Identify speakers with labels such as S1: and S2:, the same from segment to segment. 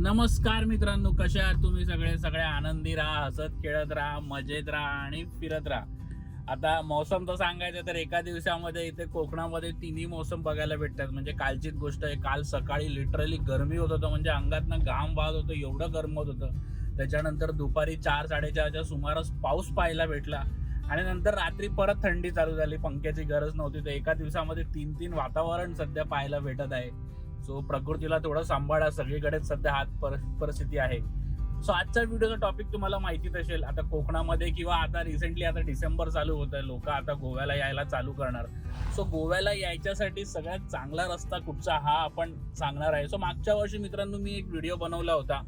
S1: नमस्कार मित्रांनो कशा आहात तुम्ही? सगळे सगळे आनंदी राहा हसत खेळत राहा मजेत राहा आणि फिरत राहा. आता मौसम तर सांगायचं तर एका दिवसामध्ये इथे कोकणामध्ये तिन्ही मौसम बघायला भेटतात. म्हणजे कालचीच गोष्ट आहे काल सकाळी लिटरली गरमी होत होतं. म्हणजे अंगातनं घाम वाहत होतं एवढं गरम होत होतं. त्याच्यानंतर दुपारी चार साडेचारच्या सुमारास पाऊस पाहायला भेटला. आणि नंतर रात्री परत थंडी चालू झाली. पंख्याची गरज नव्हती. तर एका दिवसामध्ये तीन तीन वातावरण सध्या पाहायला भेटत आहे. सो प्रकृतीला थोडं सांभाळा सगळीकडे सध्या हात पर परिस्थिती आहे. सो आजचा व्हिडिओचा टॉपिक तुम्हाला माहितीच असेल आता कोकणामध्ये किंवा आता रिसेंटली आता डिसेंबर चालू होत आहे लोक आता गोव्याला यायला चालू करणार. सो गोव्याला यायच्यासाठी सगळ्यात चांगला रस्ता कुठचा हा आपण सांगणार आहे. सो मागच्या वर्षी मित्रांनो मी एक व्हिडिओ बनवला होता.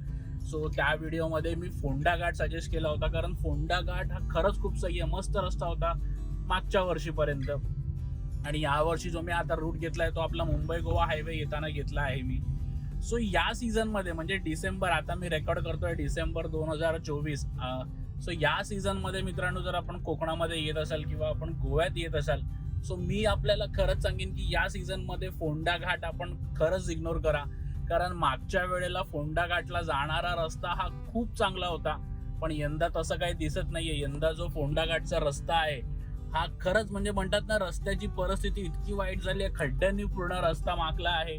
S1: सो त्या व्हिडिओमध्ये मी फोंडा घाट सजेस्ट केला होता कारण फोंडा घाट हा खरंच खूप सही आहे मस्त रस्ता होता मागच्या वर्षीपर्यंत. आणि यावर्षी जो मी आता रूट घेतला आहे तो आपला मुंबई गोवा हायवे येताना घेतला आहे मी. सो या सीझनमध्ये म्हणजे डिसेंबर आता मी रेकॉर्ड करतोय डिसेंबर दोन हजार चोवीस सो या सीझनमध्ये मित्रांनो जर आपण कोकणामध्ये येत असाल किंवा आपण गोव्यात येत असाल सो मी आपल्याला खरंच सांगेन की या सीझनमध्ये फोंडाघाट फोंडा घाट आपण खरंच इग्नोर करा. कारण मागच्या वेळेला फोंडा घाटला जाणारा रस्ता हा खूप चांगला होता. पण यंदा तसं काही दिसत नाहीये. यंदा जो फोंडा घाटचा रस्ता आहे हा खरंच म्हणजे म्हणतात ना रस्त्याची परिस्थिती इतकी वाईट झाली आहे खड्ड्यांनी पूर्ण रस्ता माकला आहे.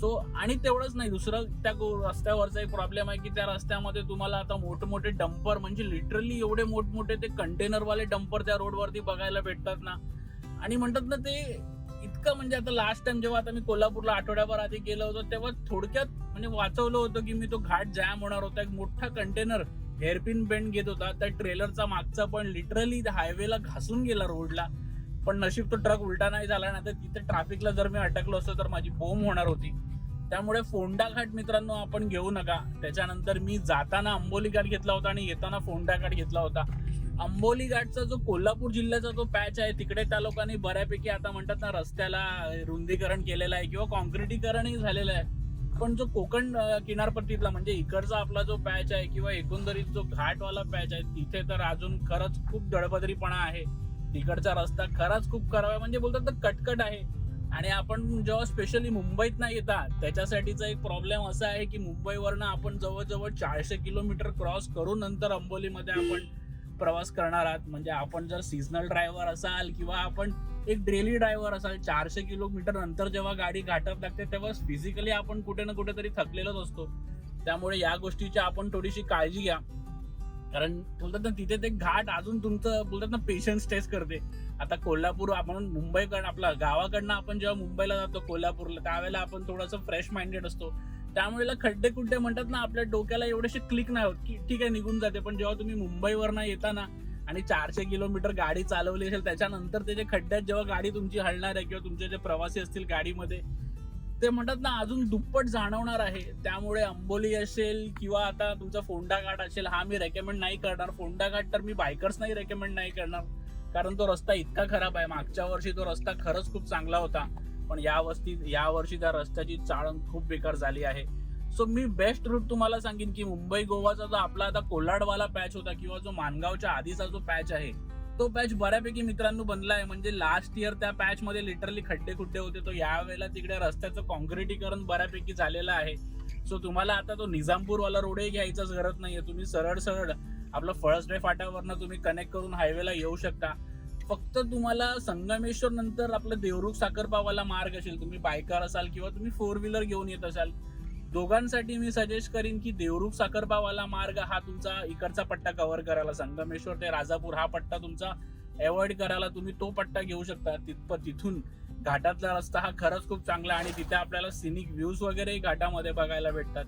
S1: सो आणि तेवढंच नाही दुसरं त्या रस्त्यावरचा एक प्रॉब्लेम आहे की त्या रस्त्यामध्ये तुम्हाला आता मोठमोठे डंपर म्हणजे लिटरली एवढे मोठमोठे ते कंटेनरवाले डंपर त्या रोडवरती बघायला भेटतात ना. आणि म्हणतात ना ते इतकं म्हणजे आता लास्ट टाइम जेव्हा आता मी कोल्हापूरला आठवड्याभर आधी गेलो होतो तेव्हा थोडक्यात म्हणजे वाचवलं होतं की मी तो घाट जॅम होणार होता एक मोठा कंटेनर हेअरपिन बेंड घेत होता. त्या ट्रेलरचा मागचा पण लिटरली हायवेला घासून गेला रोडला. पण नशीब तो ट्रक उलटा नाही झाला ना तर तिथे ट्रॅफिकला जर मी अटकलो असतो तर माझी बोंब होणार होती. त्यामुळे फोंडा घाट मित्रांनो आपण घेऊ नका. त्याच्यानंतर मी जाताना अंबोली घाट घेतला होता आणि येताना फोंडा घाट घेतला होता. अंबोली घाटचा जो कोल्हापूर जिल्ह्याचा जो पॅच आहे तिकडे त्या लोकांनी बऱ्यापैकी आता म्हणतात ना रस्त्याला रुंदीकरण केलेलं आहे किंवा कॉन्क्रिटीकरणही झालेलं आहे. पण जो कोकण किनारपट्टीतला म्हणजे इकडचा आपला जो पॅच आहे किंवा एकंदरीत जो घाटवाला पॅच आहे तिथे तर अजून खरंच खूप दडबदरीपणा आहे. तिकडचा रस्ता खरंच खूप खराब आहे. म्हणजे बोलतात तर कटकट आहे. आणि आपण जेव्हा स्पेशली मुंबईत नाही येता त्याच्यासाठीचा एक प्रॉब्लेम असा आहे की मुंबईवरनं आपण जवळजवळ चारशे किलोमीटर क्रॉस करून नंतर अंबोलीमध्ये आपण प्रवास करणार आहात. म्हणजे आपण जर सीझनल ड्रायव्हर असाल किंवा आपण एक डेली ड्रायव्हर असाल चारशे किलोमीटर नंतर जेव्हा गाडी घाटात लागते तेव्हा फिजिकली आपण कुठे ना कुठेतरी थकलेलोच असतो. त्यामुळे या गोष्टीची आपण थोडीशी काळजी घ्या. कारण बोलतात ना तिथे ते घाट अजून तुमचं बोलतात ना पेशन्स टेस्ट करते. आता कोल्हापूर आपण मुंबईकडनं आपला गावाकडनं आपण जेव्हा मुंबईला जातो कोल्हापूरला त्यावेळेला आपण थोडंसं फ्रेश माइंडेड असतो. त्यामुळे खड्डे कुड्डे म्हणतात ना आपल्या डोक्याला एवढेसे क्लिक नाही होत की ठीक आहे निघून जाते. पण जेव्हा तुम्ही मुंबईवरनं येताना आणि चारशे किलोमीटर गाडी चालवली असेल त्याच्यानंतर ते जे खड्ड्यात जेव्हा गाडी तुमची हलणार आहे किंवा तुमचे जे प्रवासी असतील गाडीमध्ये ते म्हणतात ना अजून दुप्पट जाणवणार आहे. त्यामुळे अंबोली असेल किंवा आता तुमचा फोंडा घाट असेल हा मी रेकमेंड नाही करणार. फोंडा घाट तर मी बायकर्स नाही रेकमेंड नाही करणार. कारण तो रस्ता इतका खराब आहे. मागच्या वर्षी तो रस्ता खरंच खूप चांगला होता. पण या वर्षी या वर्षी त्या रस्त्याची चाळण खूप बेकार झाली आहे. सो मी बेस्ट रूट तुम्हाला सांगेन की मुंबई गोवाचा जो आपला आता कोल्हाडवाला पॅच होता किंवा जो मानगावच्या आधीचा जो पॅच आहे तो पॅच बऱ्यापैकी मित्रांनो बनला आहे म्हणजे लास्ट इयर त्या पॅच मध्ये लिटरली खड्डे खुड्डे होते. तो यावेळेला तिकडे रस्त्याचं कॉन्क्रिटीकरण बऱ्यापैकी झालेलं आहे. सो तुम्हाला आता तो निजामपूरवाला रोडही घ्यायचाच गरज नाहीये. तुम्ही सरळ सरळ आपलं फळसडे फाट्यावरनं तुम्ही कनेक्ट करून हायवेला येऊ शकता. फक्त तुम्हाला संगमेश्वर नंतर आपलं देवरुख साखरपावाला मार्ग असेल तुम्ही बायकर असाल किंवा तुम्ही फोर व्हीलर घेऊन येत असाल दोघांसाठी मी सजेस्ट करीन की देवरुख साखरपावाला मार्ग हा तुमचा इकडचा पट्टा कव्हर करायला संगमेश्वर ते राजापूर हा पट्टा तुमचा अवॉइड करायला तुम्ही तो पट्टा घेऊ शकता. तिथप तिथून घाटातला रस्ता हा खरंच खूप चांगला आहे आणि तिथे आपल्याला सिनिक व्ह्यूज वगैरे घाटामध्ये बघायला भेटतात.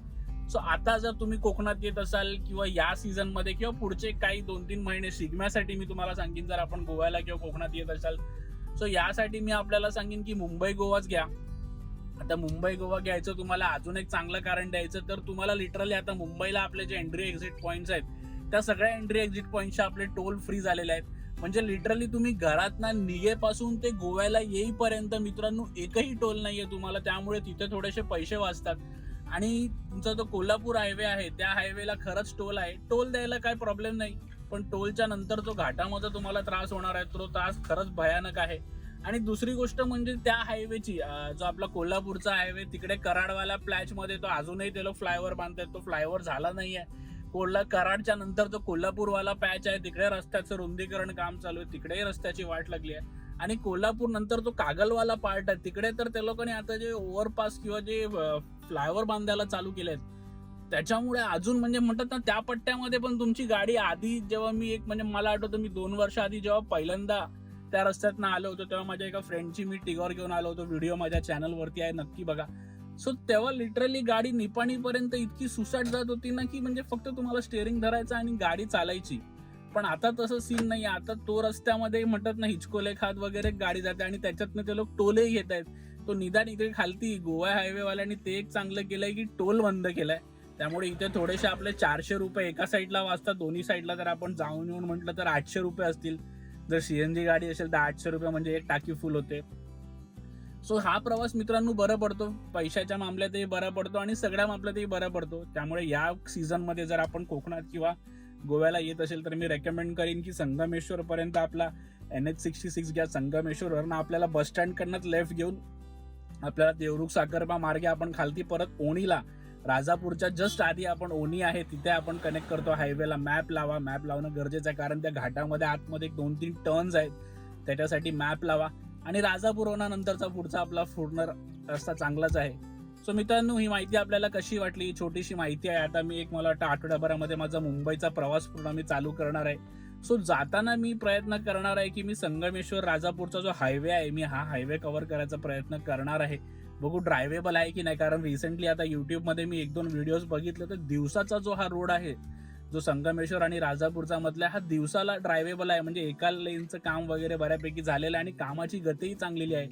S1: सो आता जर तुम्ही कोकणात येत असाल किंवा या सीझनमध्ये किंवा पुढचे काही दोन तीन महिने शिगम्यासाठी मी तुम्हाला सांगेन जर आपण गोव्याला किंवा कोकणात येत असाल. सो यासाठी मी आपल्याला सांगेन की मुंबई गोवाच घ्या. आता मुंबई गोवा घ्यायचं तुम्हाला अजून एक चांगलं कारण द्यायचं तर तुम्हाला लिटरली आता मुंबईला आपले जे एंट्री एक्झिट पॉईंट्स आहेत त्या सगळ्या एंट्री एक्झिट पॉईंटच्या आपले टोल फ्री झालेले आहेत. म्हणजे लिटरली तुम्ही घरातना निघेपासून ते गोव्याला येईपर्यंत मित्रांनो एकही टोल नाहीये तुम्हाला. त्यामुळे तिथे थोडेसे पैसे वाचतात. आणि तुमचा जो कोल्हापूर हायवे आहे त्या हायवेला खरंच टोल आहे. टोल द्यायला काय प्रॉब्लेम नाही. पण टोलच्या नंतर जो घाटामध्ये तुम्हाला त्रास होणार आहे. तो त्रास खरंच भयानक आहे. आणि दुसरी गोष्ट म्हणजे त्या हायवेची जो आपला कोल्हापूरचा हायवे तिकडे कराडवाला प्लॅच मध्ये तो अजूनही ते लोक फ्लायओव्हर बांधतात तो फ्लायओव्हर झाला नाहीये. कोल्हा कराडच्या नंतर जो कोल्हापूरवाला पॅच आहे तिकडे रस्त्याचं रुंदीकरण काम चालू आहे तिकडेही रस्त्याची वाट लागली आहे. आणि कोल्हापूर नंतर जो कागलवाला पार्ट आहे तिकडे तर त्या लोकांनी आता जे ओव्हरपास किंवा जे फ्लायओव्हर बांधायला चालू केलेत त्याच्यामुळे अजून म्हणजे म्हणतात ना त्या पट्ट्यामध्ये पण तुमची गाडी आधी जेव्हा मी एक म्हणजे मला आठवतं मी दोन वर्ष आधी जेव्हा पहिल्यांदा त्या रस्त्यात आलो होतो तेव्हा माझ्या एका फ्रेंडची मी टिगॉर घेऊन आलो होतो. व्हिडिओ माझ्या चॅनलवरती आहे नक्की बघा. सो तेव्हा लिटरली गाडी निपाणीपर्यंत इतकी सुसाट जात होती ना की म्हणजे फक्त तुम्हाला स्टेअरिंग धरायचं आणि गाडी चालायची. पण आता तसं सीन नाही आता तो रस्त्यामध्ये म्हणतात ना हिचकोले खात वगैरे गाडी जाते आणि त्याच्यातनं ते लोक टोलही घेत आहेत. तो निदान इथे खालती गोवा हायवेवाल्यांनी ते एक चांगलं केलंय की टोल बंद केलाय. त्यामुळे इथे थोडेसे आपले चारशे रुपये एका साईडला वाजतात दोन्ही साईडला जर आपण जाऊन येऊन म्हटलं तर आठशे रुपये असतील. जर सी एन जी गाडी असेल तर आठशे रुपये म्हणजे एक टाकी फुल होते. सो हा प्रवास मित्रांनो बरं पडतो. पैशाच्या मामल्यातही बरा पडतो आणि सगळ्या मामल्यातही बरा पडतो. त्यामुळे या सीझनमध्ये जर आपण कोकणात किंवा गोव्याला येत असेल तर मी रेकमेंड करीन की संगमेश्वर पर्यंत आपला एन एच सिक्स्टी सिक्स घ्या संगमेश्वरवरनं आपल्याला बस स्टँडकडनंच लेफ्ट घेऊन आपल्याला देवरुख साखरबा मार्गे आपण खालती परत ओणीला राजापूरच्या जस्ट आधी आपण ओणी आहे तिथे आपण कनेक्ट करतो. हायवेला मॅप लावा. मॅप लावणं गरजेचं आहे कारण त्या घाटामध्ये आतमध्ये एक दोन तीन टर्न्स आहेत. त्याच्यासाठी मॅप लावा. आणि राजापूर नंतरचा पुढचा आपला पूर्ण रस्ता चांगलाच आहे. सो मित्रांनो ही माहिती आपल्याला कशी वाटली? छोटीशी माहिती आहे. आता मी एक मला वाटतं आठवड्याभरामध्ये माझा मुंबईचा प्रवास पूर्ण मी चालू करणार आहे. सो जाताना मी प्रयत्न करणार आहे की मी संगमेश्वर राजापूरचा जो हायवे आहे मी हा हायवे कव्हर करायचा प्रयत्न करणार आहे. बघू ड्रायवेबल आहे की नाही? कारण रिसेंटली आता युट्यूबमध्ये मी एक दोन व्हिडिओज बघितले तर दिवसाचा जो हा रोड आहे जो संगमेश्वर आणि राजापूरचा मधला हा दिवसाला ड्रायवेबल आहे. म्हणजे एका लेनचं काम वगैरे बऱ्यापैकी झालेलं आहे आणि कामाची गतीही चांगलेली आहे.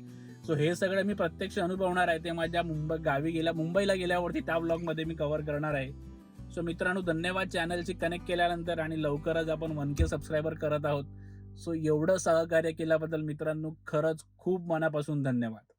S1: सो हे सगळं मी प्रत्यक्ष अनुभवणार आहे. ते माझ्या मुंबई गावी गेल्या मुंबईला गेल्यावरती त्या ब्लॉगमध्ये मी कव्हर करणार आहे. सो मित्रांनो धन्यवाद चॅनलची कनेक्ट केल्यानंतर आणि लवकरच आपण वन के सबस्क्रायबर करत आहोत. सो एवढं सहकार्य केल्याबद्दल मित्रांनो खरंच खूप मनापासून धन्यवाद.